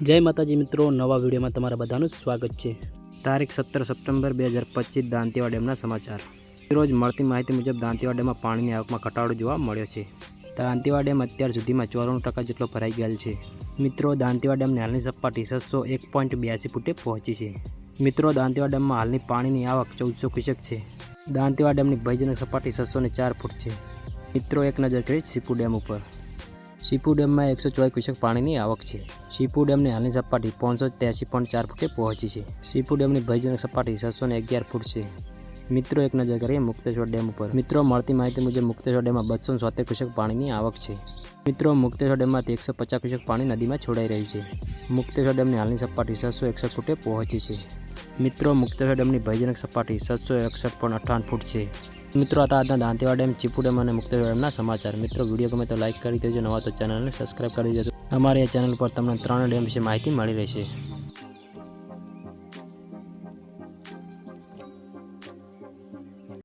જય માતાજી મિત્રો, નવા વિડીયોમાં તમારા બધાનું સ્વાગત છે. તારીખ સત્તર સપ્ટેમ્બર બે હજાર પચીસ દાંતીવા ડેમના સમાચાર. રોજ મળતી માહિતી મુજબ દાંતીવા ડેમમાં પાણીની આવકમાં ઘટાડો જોવા મળ્યો છે. દાંતીવા ડેમ અત્યાર સુધીમાં ચોરાણું ટકા જેટલો ભરાઈ ગયેલ છે. મિત્રો દાંતીવા ડેમની હાલની સપાટી છસો એક પોઈન્ટ બ્યાસી ફૂટે પહોંચી છે. મિત્રો દાંતીવા ડેમમાં હાલની પાણીની આવક ચૌદસો ક્યુસેક છે. દાંતીવા ડેમની ભયજનક સપાટી છસો ચાર ફૂટ છે. મિત્રો, એક નજર કરી સીપુ ડેમ ઉપર. સીપુ ડેમમાં એકસો ચોવીસ ક્યુસેક પાણીની આવક છે. શીપુ ડેમની હાલની સપાટી પાંચસો ત્યાસી પોઈન્ટ ચાર ફૂટે પહોંચી છે. સીપુ ડેમની ભયજનક સપાટી છસો ને અગિયાર ફૂટ છે. મિત્રો, એક નજર કરીએ મુક્તેશ્વર ડેમ ઉપર. મિત્રો, મળતી માહિતી મુજબ મુક્તેશ્વર ડેમમાં બસો સોતેર ક્યુસેક પાણીની આવક છે. મિત્રો, મુક્તેશ્વર ડેમમાંથી એકસો પચાસ ક્યુસેક પાણી નદીમાં છોડાઈ રહ્યું છે. મુક્તેશ્વર ડેમની હાલની સપાટી છસો એકસઠ ફૂટે પહોંચી છે. મિત્રો, મુક્તેશ્વર ડેમની ભયજનક સપાટી છસો એકસઠ પોઈન્ટ અઠ્ઠાવન ફૂટ છે. મિત્રો હતા આજના દાંતીવા ડેમ ચીપુ ડેમ અને મુક્તેશ્વર ડેમના સમાચાર. મિત્રો, વીડિયો ગમે તો લાઇક કરી દેજો, નવા તો ચેનલને સબસ્ક્રાઇબ કરી દેજો. અમારી આ ચેનલ પર તમને ત્રણ ડેમ વિશે માહિતી મળી રહેશે.